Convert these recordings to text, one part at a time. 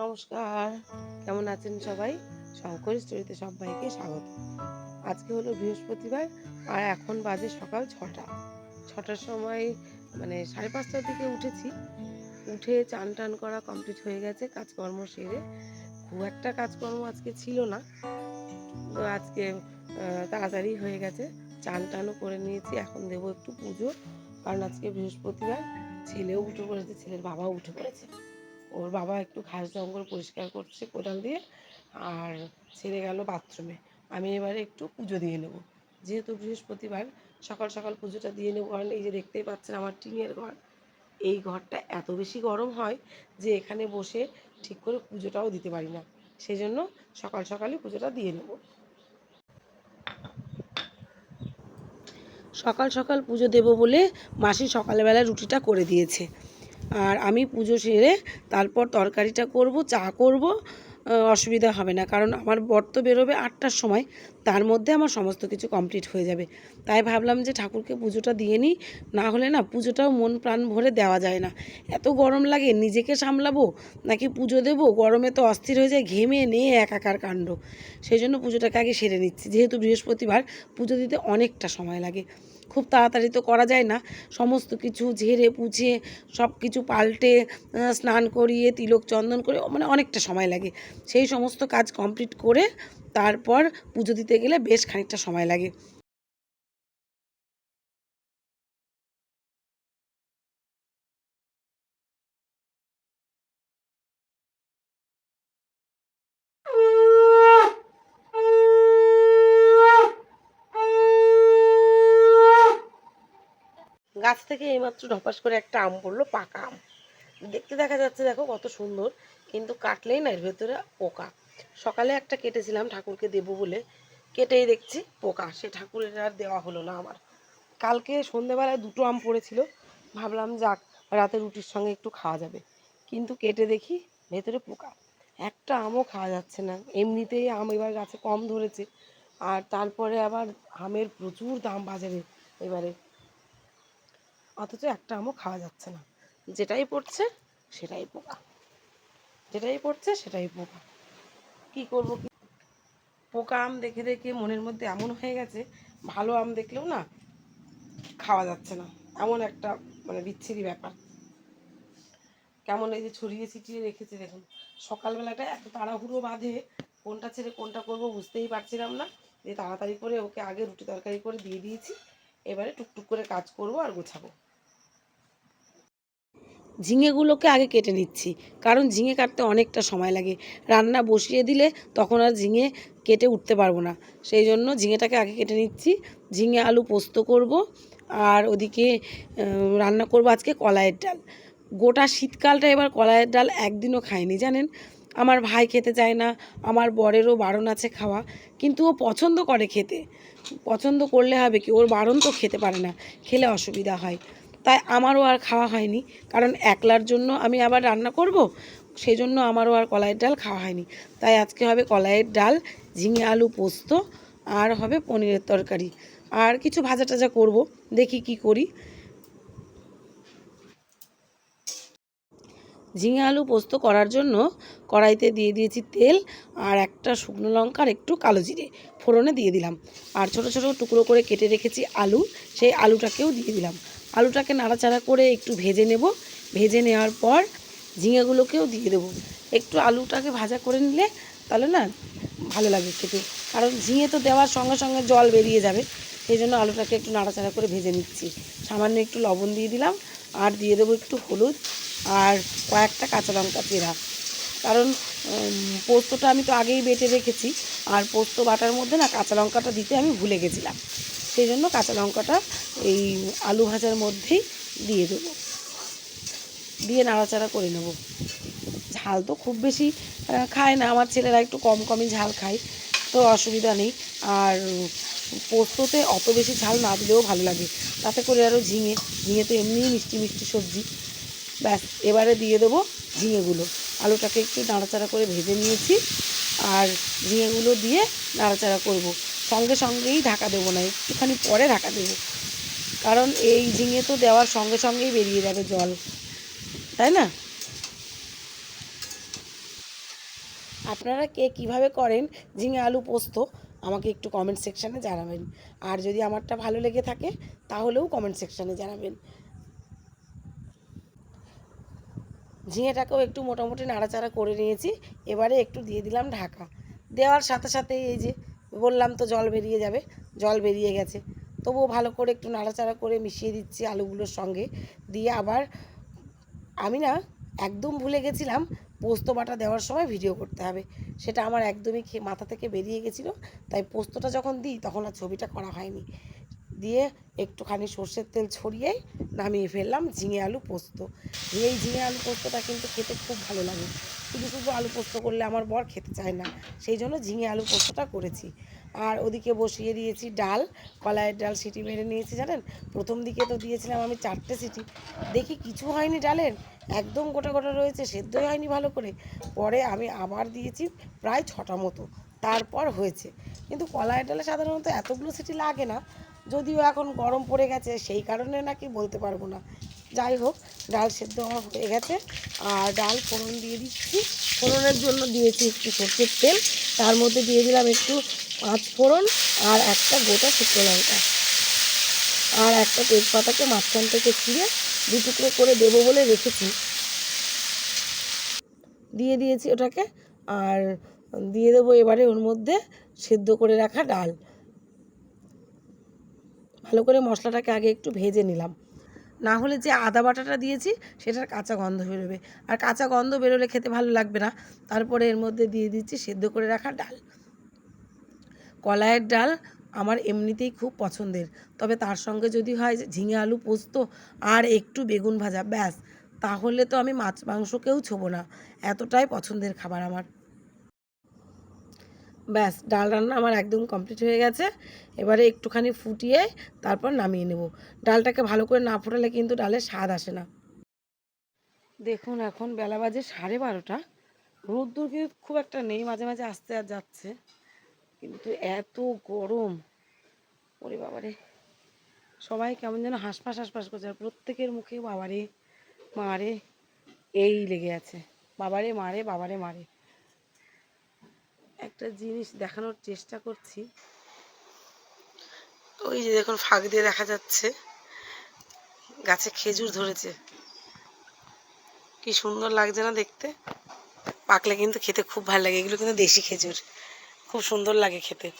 নমস্কার। কেমন আছেন সবাই? শঙ্কর স্টোরিতে সবাইকে স্বাগত। আজকে হলো বৃহস্পতিবার, আর এখন বাজে সকাল ছটা। ছটার সময় মানে সাড়ে পাঁচটার দিকে উঠেছি। উঠে চান টান করা কমপ্লিট হয়ে গেছে, কাজকর্ম সেরে। খুব একটা কাজকর্ম আজকে ছিল না। তো আজকে তাড়াতাড়ি হয়ে গেছে। চান টানও করে নিয়েছি, এখন দেবো একটু পুজো। কারণ আজকে বৃহস্পতিবার, ছেলেও উঠে পড়েছে, ছেলের বাবাও উঠে পড়েছে। ওর বাবা একটু ঘাস জঙ্গল পরিষ্কার করছে কোদাল দিয়ে, আর ছেড়ে গেল বাথরুমে। আমি এবারে একটু পুজো দিয়ে নেব। যেহেতু বৃহস্পতিবার, সকাল সকাল পুজোটা দিয়ে নেব। কারণ এই যে দেখতেই পাচ্ছেন আমার টিনের ঘর, এই ঘরটা এত বেশি গরম হয় যে এখানে বসে ঠিক করে পুজোটাও দিতে পারি না। সেই জন্য সকাল সকালই পুজোটা দিয়ে নেব। সকাল সকাল পুজো দেব বলে মাসি সকালবেলা রুটিটা করে দিয়েছে। আর আমি পুজো সেরে তারপর তরকারিটা করব, চা করব অসুবিধা হবে না। কারণ আমার বর তো বেরোবে আটটার সময়, তার মধ্যে আমার সমস্ত কিছু কমপ্লিট হয়ে যাবে। তাই ভাবলাম যে ঠাকুরকে পুজোটা দিয়ে নিই, না হলে না পুজোটাও মন প্রাণ ভরে দেওয়া যায় না। এত গরম লাগে, নিজেকে সামলাবো নাকি পুজো দেবো? গরমে তো অস্থির হয়ে যায়, ঘেমে নিয়ে একাকার কাণ্ড। সেই জন্য পুজোটাকে আগে সেরে নিচ্ছি। যেহেতু বৃহস্পতিবার, পুজো দিতে অনেকটা সময় লাগে। খুব তাড়াতাড়ি তো করা যায় না। সমস্ত কিছু ঝেড়ে পুছে সব কিছু পাল্টে স্নান করিয়ে, তিলক চন্দন করে মানে অনেকটা সময় লাগে। সেই সমস্ত কাজ কমপ্লিট করে তারপর পুজো দিতে গেলে বেশ খানিকটা সময় লাগে। এইমাত্র ঢপাস করে একটা আম পড়ল, পাকা আম। দেখতে দেখা যাচ্ছে, দেখো কত সুন্দর, কিন্তু কাটলেই না, এর ভেতরে পোকা। সকালে একটা কেটেছিলাম ঠাকুরকে দেবো বলে, কেটেই দেখছি পোকা, সে ঠাকুরের আর দেওয়া হলো না আমার। কালকে সন্ধেবেলায় দুটো আম পড়েছিল, ভাবলাম যাক, রাতে রুটির সঙ্গে একটু খাওয়া যাবে। কিন্তু কেটে দেখি ভেতরে পোকা। একটা আমও খাওয়া যাচ্ছে না, এমনিতেই আম এবার গাছে কম ধরেছে। আর তারপরে আবার আমের প্রচুর দাম বাজারে এবারে। অথচ একটা আমও খাওয়া যাচ্ছে না। যেটাই পড়ছে, সেটাই পোকা। যেটাই পড়ছে, সেটাই পোকা। কি করব কি? পোকা আম দেখে দেখে মনের মধ্যে এমন হয়ে গেছে, ভালো আম দেখলেও না খাওয়া যাচ্ছে না। এমন একটা মানে বিচ্ছিরি ব্যাপার। কেমন এই যে ছড়িয়ে ছিটিয়ে রেখেছে দেখুন। সকালবেলাটা এত তাড়াহুড়ো বাঁধে, কোনটা ছেড়ে কোনটা করব বুঝতেই পারছিলাম না। যে তাড়াতাড়ি করে ওকে আগে রুটি তরকারি করে দিয়ে দিয়েছি। এবারে টুকটুক করে কাজ করব আর গোছাবো। ঝিঙেগুলোকে আগে কেটে নিচ্ছি। কারণ ঝিঙে কাটতে অনেকটা সময় লাগে। রান্না বসিয়ে দিলে তখন আর ঝিঙে কেটে উঠতে পারব না। সেই জন্য ঝিঙেটাকে আগে কেটে নিচ্ছি। ঝিঙে আলু পোস্ত করব আর ওদিকে রান্না করব আজকে কলাইয়ের ডাল। গোটা শীতকালটা এবার কলাইয়ের ডাল একদিনও খাইনি, জানেন? আমার ভাই খেতে চায় না, আমার বরেরও বারণ আছে খাওয়া, কিন্তু ও পছন্দ করে খেতে। পছন্দ করলে হবে কি? ওর বারণ তো খেতে পারে না, খেলে অসুবিধা হয়। তাই আমারও আর খাওয়া হয়নি। কারণ একলার জন্য আমি আবার রান্না করব সেই জন্য আমারও আর কলাইয়ের ডাল খাওয়া হয়নি। তাই আজকে হবে কলাইয়ের ডাল, ঝিঙে আলু পোস্ত, আর হবে পনিরের তরকারি। আর কিছু ভাজা টাজা করব, দেখি কি করি। ঝিঙে আলু পোস্ত করার জন্য কড়াইতে দিয়ে দিয়েছি তেল, আর একটা শুকনো লঙ্কা আর একটু কালো জিরে ফোড়নে দিয়ে দিলাম। আর ছোট ছোট টুকরো করে কেটে রেখেছি আলু, সেই আলুটাকেও দিয়ে দিলাম। আলুটাকে নাড়াচাড়া করে একটু ভেজে নেব। ভেজে নেওয়ার পর ঝিঙেগুলোকেও দিয়ে দেবো। একটু আলুটাকে ভাজা করে নিলে তাহলে না ভালো লাগে খেতে। কারণ ঝিঙে তো দেওয়ার সঙ্গে সঙ্গে জল বেরিয়ে যাবে। সেই জন্য আলুটাকে একটু নাড়াচাড়া করে ভেজে নিচ্ছি। সামান্য একটু লবণ দিয়ে দিলাম আর দিয়ে দেবো একটু হলুদ আর কয়েকটা কাঁচা লঙ্কা চেরা কারণ পোস্তটা আমি তো আগেই বেটে রেখেছি। আর পোস্ত বাটার মধ্যে না কাঁচা লঙ্কাটা দিতে আমি ভুলে গেছিলাম। সেই জন্য কাঁচা লঙ্কাটা এই আলু ভাজার মধ্যেই দিয়ে দেবো। দিয়ে নাড়াচাড়া করে নেব। ঝাল তো খুব বেশি খায় না। আমার ছেলেরা একটু কম কমই ঝাল খায়, তো অসুবিধা নেই। আর পোস্ততে অত বেশি ঝাল না দিলেও ভালো লাগে। তাতে করে আরও ঝিঙে ঝিঙে তো এমনিই মিষ্টি মিষ্টি সবজি। ব্যাস, এবারে দিয়ে দেবো ঝিঙেগুলো। আলুটাকে একটু নাড়াচাড়া করে ভেজে নিয়েছি। আর ঝিঙেগুলো দিয়ে নাড়াচাড়া করব। সঙ্গে সঙ্গেই ঢাকা দেবো না, একটুখানি পরে ঢাকা দেবো। কারণ এই ঝিঙে তো দেওয়ার সঙ্গে সঙ্গেই বেরিয়ে যাবে জল, তাই না? আপনারা কে কীভাবে করেন ঝিঙে আলু পোস্ত, আমাকে একটু কমেন্ট সেকশানে জানাবেন। আর যদি আমারটা ভালো লেগে থাকে, তাহলেও কমেন্ট সেকশানে জানাবেন। ঝিঙেটাকেও একটু মোটামুটি নাড়াচাড়া করে নিয়েছি, এবারে একটু দিয়ে দিলাম ঢাকা। দেওয়ার সাথে সাথে এই যে বললাম তো জল বেরিয়ে যাবে, জল বেরিয়ে গেছে। তবুও ভালো করে একটু নাড়াচাড়া করে মিশিয়ে দিচ্ছি আলুগুলোর সঙ্গে। দিয়ে আবার আমি না একদম ভুলে গেছিলাম পোস্ত বাটা দেওয়ার সময় ভিডিও করতে হবে। সেটা আমার একদমই মাথা থেকে বেরিয়ে গেছিল, তাই পোস্তটা যখন দিই তখন আর ছবিটা করা হয়নি। দিয়ে একটুখানি সর্ষের তেল ছড়িয়ে নামিয়ে ফেললাম ঝিঙে আলু পোস্ত। এই ঝিঙে আলু পোস্তটা কিন্তু খেতে খুব ভালো লাগে। শুধু শুধু আলু পোস্ত করলে আমার বর খেতে চায় না, সেই জন্য ঝিঙে আলু পোস্তটা করেছি। আর ওদিকে বসিয়ে দিয়েছি ডাল, কলাইয়ের ডাল সিটি মেরে নিয়েছি, জানেন? প্রথম দিকে তো দিয়েছিলাম আমি চারটে সিটি। দেখি কিছু হয়নি ডালের, একদম গোটা গোটা রয়েছে, সেদ্ধই হয়নি ভালো করে। পরে আমি আবার দিয়েছি প্রায় ছটা মতো, তারপর হয়েছে। কিন্তু কলাইয়ের ডালে সাধারণত এতগুলো সিটি লাগে না যদিও এখন গরম পড়ে গেছে, সেই কারণে নাকি বলতে পারব না। যাই হোক, ডাল সেদ্ধ আমার হয়ে গেছে। আর ডাল ফোড়ন দিয়ে দিচ্ছি। ফোড়নের জন্য দিয়েছি একটু সর্ষের তেল। তার মধ্যে দিয়ে দিলাম একটু পাঁচ ফোড়ন আর একটা গোটা শুকনো লঙ্কা। আর একটা তেজপাতাকে মাঝখান থেকে ছিঁড়ে দু টুকরো করে দেবো বলে রেখেছি। দিয়ে দিয়েছি ওটাকে। আর দিয়ে দেবো এবারে ওর মধ্যে সেদ্ধ করে রাখা ডাল। ভালো করে মশলাটাকে আগে একটু ভেজে নিলাম। না হলে যে আদা বাটাটা দিয়েছি, সেটার কাঁচা গন্ধ বেরোবে। আর কাঁচা গন্ধ বেরোলে খেতে ভালো লাগবে না। তারপরে এর মধ্যে দিয়ে দিচ্ছি সেদ্ধ করে রাখা ডাল। কলাইয়ের ডাল আমার এমনিতেই খুব পছন্দের। তবে তার সঙ্গে যদি হয় ঝিঙে আলু পোস্ত আর একটু বেগুন ভাজা, ব্যাস। তাহলে তো আমি মাছ মাংসকেও ছোবো না। এতটাই পছন্দের খাবার আমার। ব্যাস, ডাল রান্না আমার একদম কমপ্লিট হয়ে গেছে। এবারে একটুখানি ফুটিয়ে তারপর নামিয়ে নেব। ডালটাকে ভালো করে না ফোটালে কিন্তু ডালের স্বাদ আসে না। দেখুন, এখন বেলা বাজে সাড়ে বারোটা। রোদ্দুর কিন্তু খুব একটা নেই, মাঝে মাঝে আসতে আর যাচ্ছে। কিন্তু এত গরম। ওরে বাবারে। সবাই কেমন যেন হাঁসফাঁস হাঁসফাঁস করছে, আর প্রত্যেকের মুখে বাবারে, মারে, এই লেগে আছে। বাবারে মারে বাবারে মারে। একটা জিনিস দেখানোর চেষ্টা করছি। ওই যে দেখুন, ফাঁক দিয়ে দেখা যাচ্ছে। গাছে খেজুর ধরেছে। কি সুন্দর লাগছে না দেখতে? পাকলে কিন্তু খেতে খুব ভালো লাগে। এগুলো কিন্তু দেশি খেজুর। খুব সুন্দর লাগে খেতে।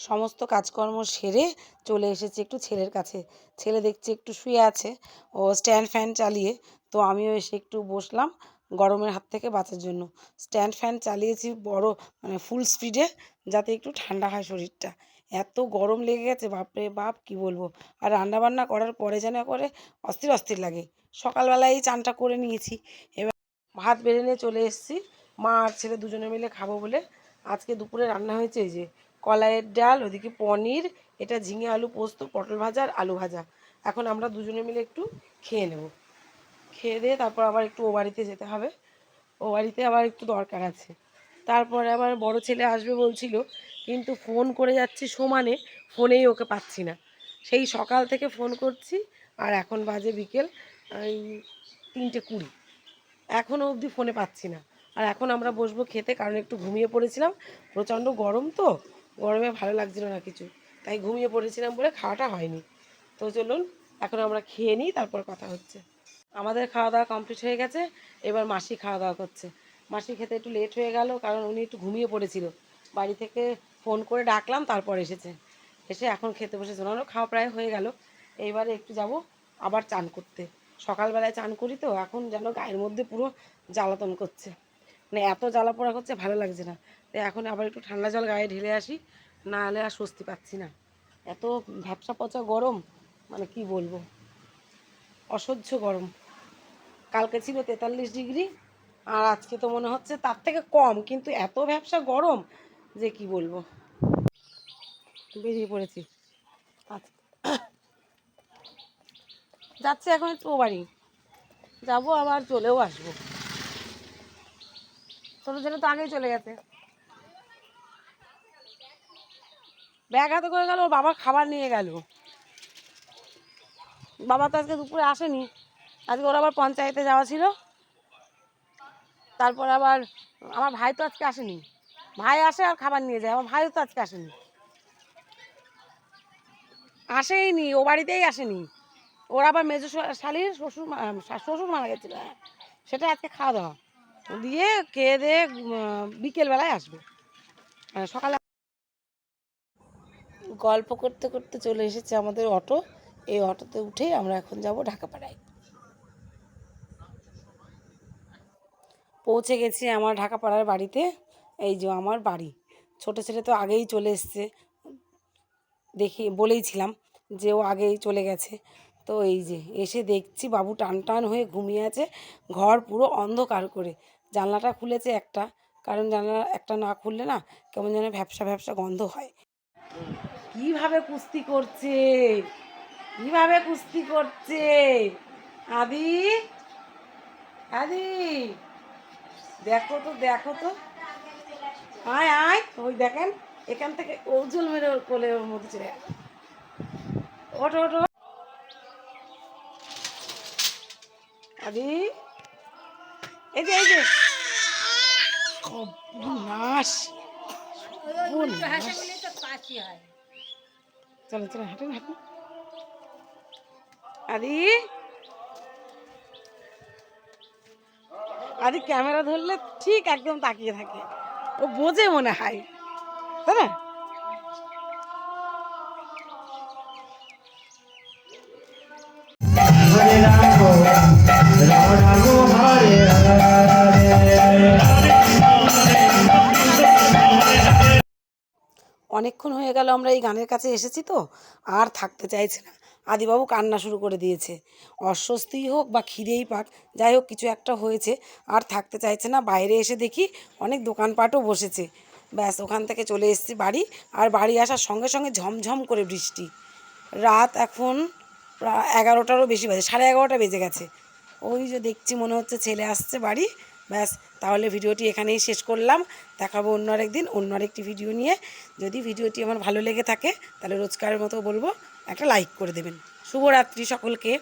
সমস্ত কাজকর্ম সেরে চলে এসেছি একটু ছেলের কাছে। ছেলে দেখছি একটু শুয়ে আছে। ও স্ট্যান্ড ফ্যান চালিয়ে। তো আমিও এসে একটু বসলাম। গরমের হাত থেকে বাঁচার জন্য। স্ট্যান্ড ফ্যান চালিয়েছি বড় মানে ফুল স্পিডে যাতে একটু ঠান্ডা হয় শরীরটা। এত গরম লেগে গেছে, বাপরে বাপ, কি বলব? আর রান্নাবান্না করার পরে যেন করে অস্থির অস্থির লাগে। সকালবেলায় চানটা করে নিয়েছি। এবার ভাত বেড়ে নিয়ে চলে এসেছি। মা আর ছেলে দুজনে মিলে খাব বলে। আজকে দুপুরে রান্না হয়েছে এই যে, কলাইয়ের ডাল, ওদিকে পনির, এটা ঝিঙে আলু পোস্ত, পটল ভাজা আর আলু ভাজা। এখন আমরা দুজনে মিলে একটু খেয়ে নেব। খেয়ে দিয়ে তারপর আবার একটু ও বাড়িতে যেতে হবে। ও বাড়িতে আবার একটু দরকার আছে। তারপরে আবার বড় ছেলে আসবে বলছিল, কিন্তু ফোন করে যাচ্ছি সমানে, ফোনেই ওকে পাচ্ছি না। সেই সকাল থেকে ফোন করছি, আর এখন বাজে বিকেল তিনটে কুড়ি। এখনও অবধি ফোনে পাচ্ছি না। আর এখন আমরা বসবো খেতে, কারণ একটু ঘুমিয়ে পড়েছিলাম। প্রচণ্ড গরম তো, গরমে ভালো লাগছিল না কিছু। তাই ঘুমিয়ে পড়েছিলাম বলে খাওয়াটা হয়নি। তো চলুন, এখন আমরা খেয়ে নিই, তারপর কথা হচ্ছে। আমাদের খাওয়া দাওয়া কমপ্লিট হয়ে গেছে। এবার মাসি খাওয়া দাওয়া করছে। মাসি খেতে একটু লেট হয়ে গেল, কারণ উনি একটু ঘুমিয়ে পড়েছিল। বাড়ি থেকে ফোন করে ডাকলাম, তারপর এসেছে। এসে এখন খেতে বসেছে। ওনারও খাওয়া প্রায় হয়ে গেল। এইবারে একটু যাব আবার চান করতে। সকালবেলায় চান করি তো, এখন যেন গায়ের মধ্যে পুরো জ্বালাতন করছে। মানে এত জ্বালা পোড়া করছে, ভালো লাগছে না। তো এখন আবার একটু ঠান্ডা জল গায়ে ঢেলে আসি, না হলে আর স্বস্তি পাচ্ছি না। এত ভ্যাপসা পচা গরম মানে কি বলব? অসহ্য গরম। কালকে ছিল তেতাল্লিশ ডিগ্রি, আর আজকে তো মনে হচ্ছে তার থেকে কম, কিন্তু এত ব্যবসা গরম যে কি বলব? বেরিয়ে পড়েছি। আচ্ছা যাচ্ছে এখন একটু বাড়ি। যাব আবার চলেও আসব। ছোটো ছেলে তো আগেই চলে গেছে। ব্যাগ হাতে করে গেল বাবার খাবার নিয়ে গেল। বাবা তো আজকে দুপুরে আসেনি। আজকে ওর আবার পঞ্চায়েতে যাওয়া ছিল। তারপর আবার আমার ভাই তো আজকে আসেনি। ভাই আসে আর খাবার নিয়ে যায়, আমার ভাইও তো আজকে আসেনি। আসেইনি, ও বাড়িতেই আসেনি। ওর আবার মেজো শালির শ্বশুর শ্বশুর মারা গেছিল। সেটা আজকে খাওয়া দাওয়া। দিয়ে খেয়ে দিয়ে বিকেলবেলায় আসবে। সকালে গল্প করতে করতে চলে এসেছে আমাদের অটো। এই অটোতে উঠেই আমরা এখন যাব ঢাকাপাড়ায়। পৌঁছে গেছি আমার ঢাকাপাড়ার বাড়িতে, এই যে আমার বাড়ি। ছোটো ছেলে তো আগেই চলে এসছে। দেখি বলেইছিলাম যে ও আগেই চলে গেছে। তো এই যে, এসে দেখছি বাবু টান টান হয়ে ঘুমিয়ে আছে, ঘর পুরো অন্ধকার করে। জানলাটা খুলেছে একটা, কারণ জানলা একটা না খুললে না কেমন যেন ভ্যাবসা ভ্যাবসা গন্ধ হয়। কীভাবে কুস্তি করছে? কীভাবে কুস্তি করছে? আদি? আদি? দেখো তো দেখো তো। আয় আয়, ওই দেখেন, এখান থেকে ওজল মেরে কোলে ওর মধ্যে চলে। ওঠো ওঠো। আদি, এই যে এই যে। সর্বনাশ চলো চলো হাঁটুন হাঁটুন আদি আদি ক্যামেরা ধরলে ঠিক একদম তাকিয়ে থাকে। ও বোঝে মনে হয়। তাই না? অনেকক্ষণ হয়ে গেল, আমরা এই গানের কাছে এসেছি তো। আর থাকতে চাইছে না। আদিবাবু কান্না শুরু করে দিয়েছে। অস্বস্তিই হোক বা খিদেই পাক, যাই হোক কিছু একটা হয়েছে, আর থাকতে চাইছে না। বাইরে এসে দেখি অনেক দোকানপাটও বসেছে। ব্যাস, ওখান থেকে চলে এসেছি বাড়ি, আর বাড়ি আসার সঙ্গে সঙ্গে ঝমঝম করে বৃষ্টি। রাত এখন এগারোটারও বেশি বাজে, সাড়ে এগারোটা বেজে গেছে। ওই যে দেখছি মনে হচ্ছে ছেলে আসছে বাড়ি। ব্যাস, তাহলে ভিডিওটি এখানেই শেষ করলাম। দেখাবো অন্য আরেকদিন, অন্য আরেকটি ভিডিও নিয়ে। যদি ভিডিওটি আমার ভালো লেগে থাকে, তাহলে রোজকারের মতো বলব একটা লাইক করে দেবেন। শুভরাত্রি সকলকে।